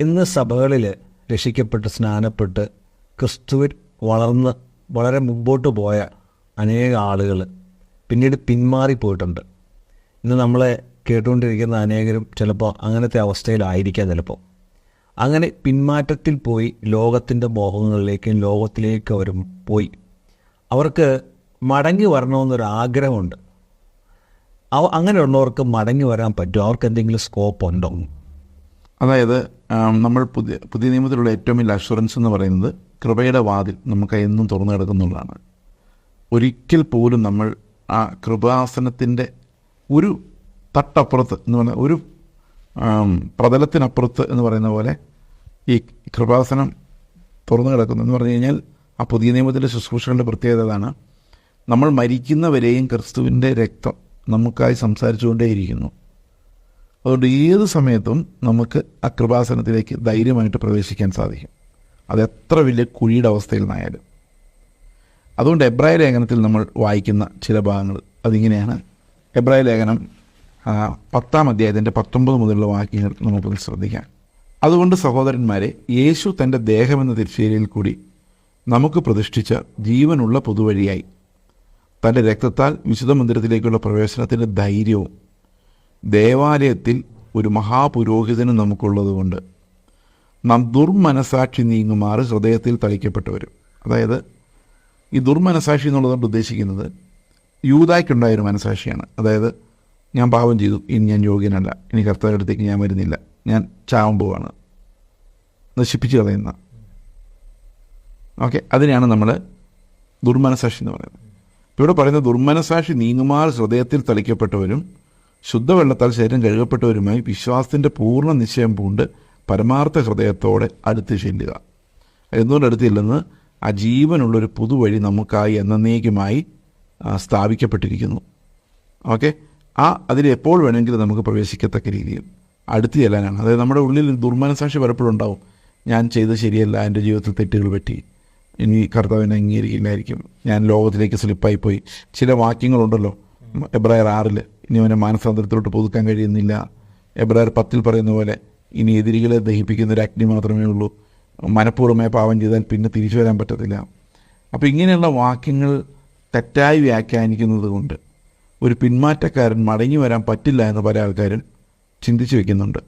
ഇന്ന് സഭകളിൽ രക്ഷിക്കപ്പെട്ട് സ്നാനപ്പെട്ട് ക്രിസ്തുവിൽ വളർന്ന് വളരെ മുമ്പോട്ട് പോയ അനേക ആളുകൾ പിന്നീട് പിന്മാറിപ്പോയിട്ടുണ്ട്. ഇന്ന് നമ്മളെ കേട്ടുകൊണ്ടിരിക്കുന്ന അനേകരും ചിലപ്പോൾ അങ്ങനത്തെ അവസ്ഥയിലായിരിക്കാം ചിലപ്പോൾ. അങ്ങനെ പിന്മാറ്റത്തിൽ പോയി ലോകത്തിന്റെ മോഹങ്ങളിലേക്കും ലോകത്തിലേക്കും അവർ പോയി. അവർക്ക് മടങ്ങി വരണമെന്നൊരു ആഗ്രഹമുണ്ട് അവ അങ്ങനെയുള്ളവർക്ക് മടങ്ങി വരാൻ പറ്റുമോ അവർക്ക് എന്തെങ്കിലും സ്കോപ്പ് ഉണ്ടോ അതായത് നമ്മൾ പുതിയ പുതിയ നിയമത്തിലുള്ള ഏറ്റവും വലിയ അഷുറൻസ് എന്ന് പറയുന്നത് കൃപയുടെ വാതിൽ നമുക്ക് എന്നും തുറന്നു കിടക്കുന്നുള്ളതാണ്. ഒരിക്കൽ പോലും നമ്മൾ ആ കൃപാസനത്തിന്റെ ഒരു തട്ടപ്പുറത്ത് എന്ന് പറഞ്ഞാൽ ഒരു പ്രതലത്തിനപ്പുറത്ത് എന്ന് പറയുന്ന പോലെ ഈ കൃപാസനം തുറന്നു കിടക്കുന്നു എന്ന് പറഞ്ഞു കഴിഞ്ഞാൽ ആ പുതിയ നിയമത്തിലെ ശുശ്രൂഷകളുടെ പ്രത്യേകത അതാണ്. നമ്മൾ മരിക്കുന്നവരെയും ക്രിസ്തുവിന്റെ രക്തം നമുക്കായി സംസാരിച്ചുകൊണ്ടേയിരിക്കുന്നു. അതുകൊണ്ട് ഏത് സമയത്തും നമുക്ക് ആ കൃപാസനത്തിലേക്ക് ധൈര്യമായിട്ട് പ്രവേശിക്കാൻ സാധിക്കും. അത് എത്ര വലിയ കുഴിയുടെ അവസ്ഥയിൽ നിന്നായാലും അതുകൊണ്ട് എബ്രായ ലേഖനത്തിൽ നമ്മൾ വായിക്കുന്ന ചില ഭാഗങ്ങൾ അതിങ്ങനെയാണ്. എബ്രായ ലേഖനം പത്താം അധ്യായത്തിന്റെ പത്തൊമ്പത് മുതലുള്ള വാക്യങ്ങൾ നമുക്കൊന്ന് ശ്രദ്ധിക്കാം. അതുകൊണ്ട് സഹോദരന്മാരെ യേശു തന്റെ ദേഹമെന്ന തിരിച്ചേരിയിൽ കൂടി നമുക്ക് പ്രതിഷ്ഠിച്ച ജീവനുള്ള പൊതുവഴിയായി തന്റെ രക്തത്താൽ വിശുദ്ധ മന്ദിരത്തിലേക്കുള്ള പ്രവേശനത്തിന്റെ ധൈര്യവും ദേവാലയത്തിൽ ഒരു മഹാപുരോഹിതനും നമുക്കുള്ളതുകൊണ്ട് നാം ദുർമനസാക്ഷി നീങ്ങുമാറ് ഹൃദയത്തിൽ തളിക്കപ്പെട്ടവരും. അതായത് ഈ ദുർമനസാക്ഷി എന്നുള്ളതുകൊണ്ട് ഉദ്ദേശിക്കുന്നത് യൂതായ്ക്കുണ്ടായൊരു മനസാക്ഷിയാണ്. അതായത് ഞാൻ പാപം ചെയ്തു ഇനി ഞാൻ യോഗ്യനല്ല ഇനി കർത്താവിന്റെ അടുത്തേക്ക് ഞാൻ വരുന്നില്ല ഞാൻ ചാവാൻ പോവാണ് നശിപ്പിച്ച് കളയുന്ന. ഓക്കെ അതിനെയാണ് നമ്മൾ ദുർമനസാക്ഷി എന്ന് പറയുന്നത്. ഇവിടെ പറയുന്ന ദുർമനസാക്ഷി നീങ്ങുമാർ ഹൃദയത്തിൽ തളിക്കപ്പെട്ടവരും ശുദ്ധവെള്ളത്താൽ ശരീരം കഴുകപ്പെട്ടവരുമായി വിശ്വാസത്തിന്റെ പൂർണ നിശ്ചയം പൂണ്ട് പരമാർത്ഥ ഹൃദയത്തോടെ അടുത്ത് ചെല്ലുക. എന്തുകൊണ്ട് അടുത്തില്ലെന്ന് ആ ജീവനുള്ളൊരു പുതുവഴി നമുക്കായി എന്നേക്കുമായി സ്ഥാപിക്കപ്പെട്ടിരിക്കുന്നു. ഓക്കെ? ആ അതിൽ എപ്പോൾ വേണമെങ്കിലും നമുക്ക് പ്രവേശിക്കത്തക്ക രീതിയിൽ അടുത്ത് ചെല്ലാനാണ്. അതായത് നമ്മുടെ ഉള്ളിൽ ദുർമനസാക്ഷി പലപ്പോഴും ഉണ്ടാവും. ഞാൻ ചെയ്ത് ശരിയല്ല എന്റെ ജീവിതത്തിൽ തെറ്റുകൾ പറ്റി. ഇനി കർത്താവിനെ അംഗീകരിക്കില്ലായിരിക്കും ഞാൻ ലോകത്തിലേക്ക് സ്ലിപ്പായി പോയി ചില വാക്യങ്ങളുണ്ടല്ലോ എബ്രായർ ആറിൽ ഇനി അവനെ മാനസാന്തരത്തിലോട്ട് പുതുക്കാൻ കഴിയുന്നില്ല. എബ്രാർ പത്തിൽ പറയുന്ന പോലെ ഇനി എതിരികളെ ദഹിപ്പിക്കുന്ന ഒരു അഗ്നി മാത്രമേ ഉള്ളൂ. മനഃപൂർവമായി പാവം ചെയ്താൽ പിന്നെ തിരിച്ചു വരാൻ പറ്റത്തില്ല. അപ്പോൾ ഇങ്ങനെയുള്ള വാക്യങ്ങൾ തെറ്റായി വ്യാഖ്യാനിക്കുന്നത് കൊണ്ട് ഒരു പിന്മാറ്റക്കാരൻ മടങ്ങി വരാൻ പറ്റില്ല എന്ന് പല ആൾക്കാരും ചിന്തിച്ചു വെക്കുന്നുണ്ട്.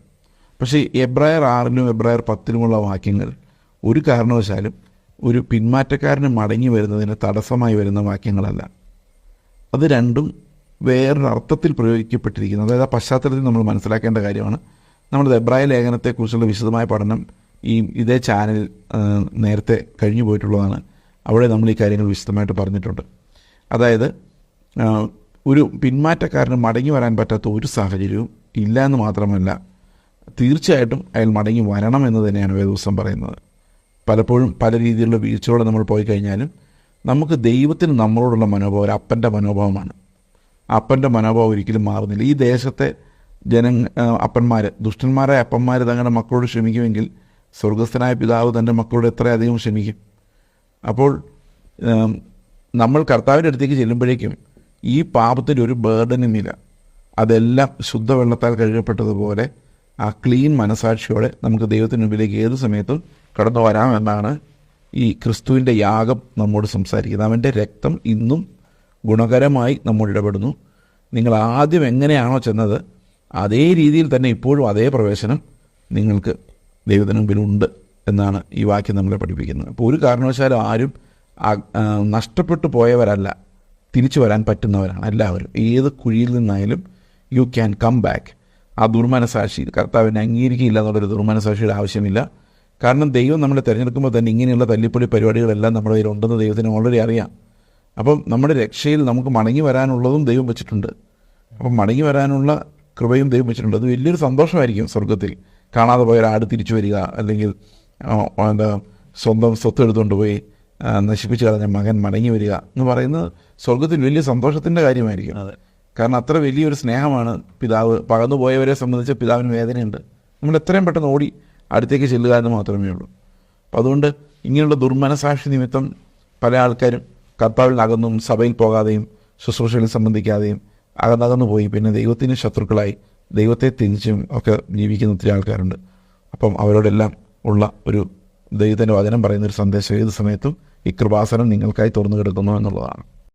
പക്ഷേ എബ്രായർ ആറിലും എബ്രായർ പത്തിലുമുള്ള വാക്യങ്ങൾ ഒരു കാരണവശാലും ഒരു പിന്മാറ്റക്കാരന് മടങ്ങി വരുന്നതിന് തടസ്സമായി വരുന്ന വാക്യങ്ങളല്ല. അത് രണ്ടും വേറൊരു പ്രയോഗിക്കപ്പെട്ടിരിക്കുന്നത് പ്രയോഗിക്കപ്പെട്ടിരിക്കുന്നു. അതായത് ആ പശ്ചാത്തലത്തിൽ നമ്മൾ മനസ്സിലാക്കേണ്ട കാര്യമാണ്. നമ്മുടെ എബ്രായ ലേഖനത്തെക്കുറിച്ചുള്ള വിശദമായ പഠനം ഈ ഇതേ ചാനൽ നേരത്തെ കഴിഞ്ഞു പോയിട്ടുള്ളതാണ്. അവിടെ നമ്മൾ ഈ കാര്യങ്ങൾ വിശദമായിട്ട് പറഞ്ഞിട്ടുണ്ട്. അതായത് ഒരു പിന്മാറ്റക്കാരന് മടങ്ങി വരാൻ പറ്റാത്ത ഒരു സാഹചര്യവും ഇല്ല എന്ന് മാത്രമല്ല തീർച്ചയായിട്ടും അയാൾ മടങ്ങി വരണം എന്ന് തന്നെയാണ് വേദവസം പറയുന്നത്. പലപ്പോഴും പല രീതിയിലുള്ള വീഴ്ചയോടെ നമ്മൾ പോയി കഴിഞ്ഞാലും നമുക്ക് ദൈവത്തിന് നമ്മളോടുള്ള മനോഭാവം ഒരു അപ്പന്റെ മനോഭാവമാണ്. അപ്പന്റെ മനോഭാവം ഒരിക്കലും മാറുന്നില്ല. ഈ ദേശത്തെ ജന അപ്പന്മാർ ദുഷ്ടന്മാരായ അപ്പന്മാർ തങ്ങളുടെ മക്കളോട് ക്ഷമിക്കുമെങ്കിൽ സ്വർഗസ്ഥനായ പിതാവ് തന്റെ മക്കളോട് എത്രയധികം ക്ഷമിക്കും. അപ്പോൾ നമ്മൾ കർത്താവിന്റെ അടുത്തേക്ക് ചെല്ലുമ്പോഴേക്കും ഈ പാപത്തിന്റെ ഒരു ബേർഡനുമില്ല അതെല്ലാം ശുദ്ധവെള്ളത്താൽ കഴുകപ്പെട്ടതുപോലെ ആ ക്ലീൻ മനസാക്ഷിയോടെ നമുക്ക് ദൈവത്തിന് മുമ്പിലേക്ക് ഏത് സമയത്തും കടന്നു വരാമെന്നാണ് ഈ ക്രിസ്തുവിന്റെ യാഗം നമ്മോട് സംസാരിക്കുന്നത്. അവന്റെ രക്തം ഇന്നും ഗുണകരമായി നമ്മൾ ഇടപെടുന്നു. നിങ്ങൾ ആദ്യം എങ്ങനെയാണോ ചെന്നത് അതേ രീതിയിൽ തന്നെ ഇപ്പോഴും അതേ പ്രവേശനം നിങ്ങൾക്ക് ദൈവത്തിന് മുമ്പിലുണ്ട് എന്നാണ് ഈ വാക്യം നമ്മളെ പഠിപ്പിക്കുന്നത്. അപ്പോൾ ഒരു കാരണവശാലും ആരും നഷ്ടപ്പെട്ടു പോയവരല്ല തിരിച്ചു വരാൻ പറ്റുന്നവരാണ് എല്ലാവരും. ഏത് കുഴിയിൽ നിന്നായാലും യു ക്യാൻ കം ബാക്ക് ആ ദുർമനസാക്ഷി കർത്താവിനെ അംഗീകരിക്കില്ല എന്നുള്ളൊരു ദുർമനസാക്ഷിയുടെ ആവശ്യമില്ല. കാരണം ദൈവം നമ്മളെ തിരഞ്ഞെടുക്കുമ്പോൾ തന്നെ ഇങ്ങനെയുള്ള തല്ലിപ്പൊളി പരിപാടികളെല്ലാം നമ്മുടെ കയ്യിലുണ്ടെന്ന് ദൈവത്തിന് ഓൾറെഡി അറിയാം. അപ്പം നമ്മുടെ രക്ഷയിൽ നമുക്ക് മടങ്ങി വരാനുള്ളതും ദൈവം വെച്ചിട്ടുണ്ട്. അപ്പം മടങ്ങി വരാനുള്ള കൃപയും ദൈവം വെച്ചിട്ടുണ്ട്. അത് വലിയൊരു സന്തോഷമായിരിക്കും സ്വർഗത്തിൽ കാണാതെ പോയ ഒരാട് തിരിച്ചു വരിക അല്ലെങ്കിൽ എന്താ സ്വന്തം സ്വത്ത് എടുത്തുകൊണ്ട് പോയി നശിപ്പിച്ചു കളഞ്ഞ മകൻ മടങ്ങി വരിക എന്ന് പറയുന്നത് സ്വർഗത്തിൽ വലിയ സന്തോഷത്തിന്റെ കാര്യമായിരിക്കും. അതെ. കാരണം അത്ര വലിയൊരു സ്നേഹമാണ് പിതാവ്. പകർന്നു പോയവരെ സംബന്ധിച്ച് പിതാവിന് വേദനയുണ്ട്. നമ്മൾ എത്രയും പെട്ടെന്ന് ഓടി അടുത്തേക്ക് ചെല്ലുക എന്ന് മാത്രമേ ഉള്ളൂ. അപ്പം അതുകൊണ്ട് ഇങ്ങനെയുള്ള ദുർമനസാക്ഷി നിമിത്തം പല ആൾക്കാരും കർത്താവിൽ സഭയിൽ പോകാതെയും ശുശ്രൂഷകളിൽ സംബന്ധിക്കാതെയും അകന്നകന്നു പോയി. പിന്നെ ദൈവത്തിന് ശത്രുക്കളായി ദൈവത്തെ തിരിച്ചും ഒക്കെ ജീവിക്കുന്ന ഒത്തിരി ആൾക്കാരുണ്ട്. അപ്പം അവരോടെല്ലാം ഉള്ള ഒരു ദൈവത്തിന്റെ വചനം പറയുന്ന ഒരു സന്ദേശം ഏത് സമയത്തും ഈ കൃപാസനം നിങ്ങൾക്കായി തുറന്നു കിടക്കുന്നു എന്നുള്ളതാണ്.